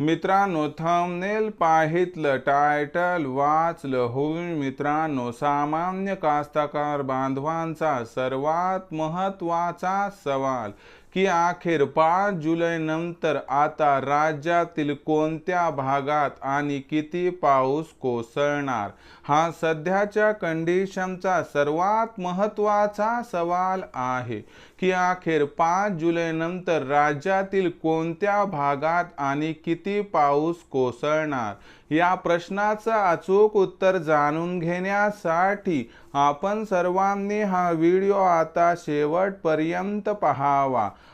मित्रांनो thumbnail पाहितलं title वाचलं होऊन मित्रांनो सामान्य कास्तकार बांधवांचा सर्वात महत्त्वाचा सवाल. की अखेर पाच जुलै नंतर आता राज्यातील कोणत्या भागात आणि किती पाऊस कोसळणार? हा सध्याच्या कंडिशनचा सर्वात महत्त्वाचा सवाल आहे. की अखेर पाच जुलै नंतर राज्यातील कोणत्या भागात आणि किती पाऊस कोसळणार? या प्रश्नाचं अचूक उत्तर जाणून घेण्यासाठी आपण सर्वांनी हा व्हिडिओ आता शेवटपर्यंत पाहावा.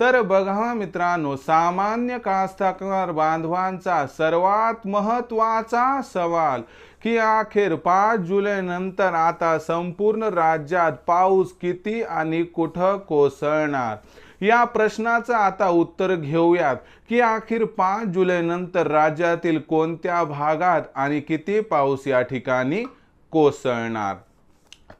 तर बघा मित्रांनो सामान्य कास्तकार बांधवांचा सर्वात महत्त्वाचा सवाल की अखेर पाच जुलै नंतर आता संपूर्ण राज्यात पाऊस किती आणि कुठं कोसळणार? या प्रश्नाचं आता उत्तर घेऊयात की अखेर पाच जुलै नंतर राज्यातील कोणत्या भागात आणि किती पाऊस या ठिकाणी कोसळणार?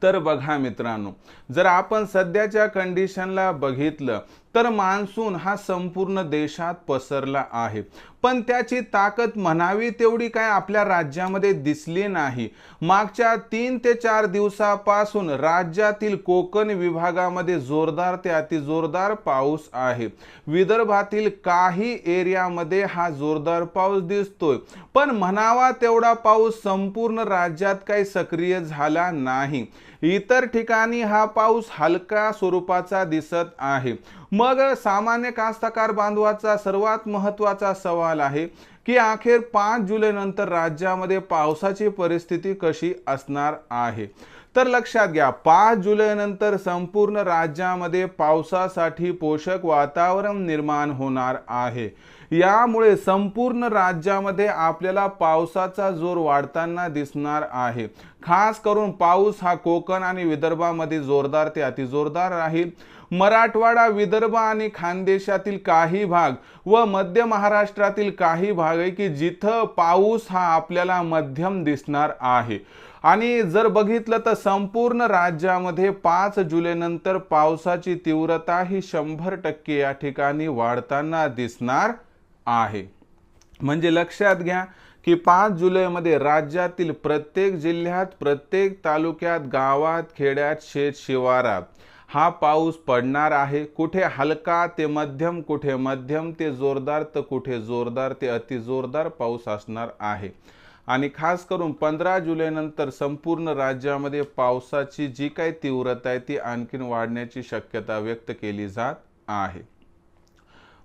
तर बघा मित्रांनो जर आपण सध्याच्या कंडिशनला बघितलं तर मान्सून हा संपूर्ण देशात पसरला आहे. पण त्याची ताकद म्हणावी तेवढी काय आपल्या राज्यामध्ये दिसली नाही. मागच्या तीन ते चार दिवसापासून राज्यातील कोकण विभागामध्ये जोरदार ते अतिजोरदार पाऊस आहे. विदर्भातील काही एरियामध्ये हा जोरदार पाऊस दिसतोय. पण म्हणावा तेवढा पाऊस संपूर्ण राज्यात काही सक्रिय झाला नाही. इतर ठिकाणी हा पाऊस हलका स्वरूपाचा दिसत आहे. मग सामान्य कास्तकार बांधवाचा सर्वात महत्त्वाचा सवाल आहे की अखेर पाच जुलै नंतर राज्यामध्ये पावसाची परिस्थिती कशी असणार आहे? तर लक्षात घ्या पाच जुलै नंतर संपूर्ण राज्यामध्ये पावसासाठी पोषक वातावरण निर्माण होणार आहे. यामुळे संपूर्ण राज्यामध्ये आपल्याला पावसाचा जोर वाढताना दिसणार आहे. खास करून पाऊस हा कोकण आणि विदर्भामध्ये जोरदार ते अतिजोरदार राहील. मराठवाडा विदर्भ आणि खानदेशातील काही भाग व मध्य महाराष्ट्रातील काही भाग आहे की जिथं पाऊस हा आपल्याला मध्यम दिसणार आहे. आणि जर बघितलं तर संपूर्ण राज्यामध्ये पाच जुलैनंतर पावसाची तीव्रता ही शंभर टक्के या ठिकाणी वाढताना दिसणार आहे. म्हणजे लक्षात घ्या की पाच जुलैमध्ये राज्यातील प्रत्येक जिल्ह्यात प्रत्येक तालुक्यात गावात खेड्यात शेत शिवारात हा पाऊस पडणार आहे. कुठे हलका ते मध्यम कुठे मध्यम ते जोरदार तर कुठे जोरदार ते अतिजोरदार पाऊस असणार आहे. आणि खास करून पंधरा जुलैनंतर संपूर्ण राज्यामध्ये पावसाची जी काही तीव्रता आहे ती आणखीन वाढण्याची शक्यता व्यक्त केली जात आहे.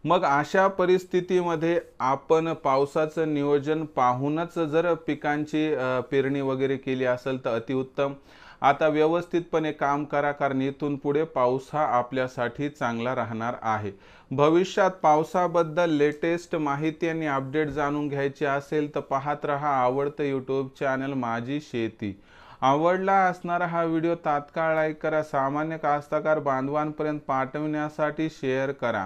मग अशा परिस्थितीमध्ये आपण पावसाचं नियोजन पाहूनच जर पिकांची पेरणी वगैरे केली असेल तर अतिउत्तम. आता व्यवस्थितपणे काम करा कारण इथून पुढे पाऊस हा आपल्यासाठी चांगला राहणार आहे. भविष्यात पावसाबद्दल लेटेस्ट माहिती आणि अपडेट जाणून घ्यायची असेल तर पाहत रहा आवडतं यूट्यूब चॅनल माझी शेती. आवडला असणारा हा व्हिडिओ तात्काळ लाईक करा सामान्य कास्तकार बांधवांपर्यंत पाठवण्यासाठी शेअर करा.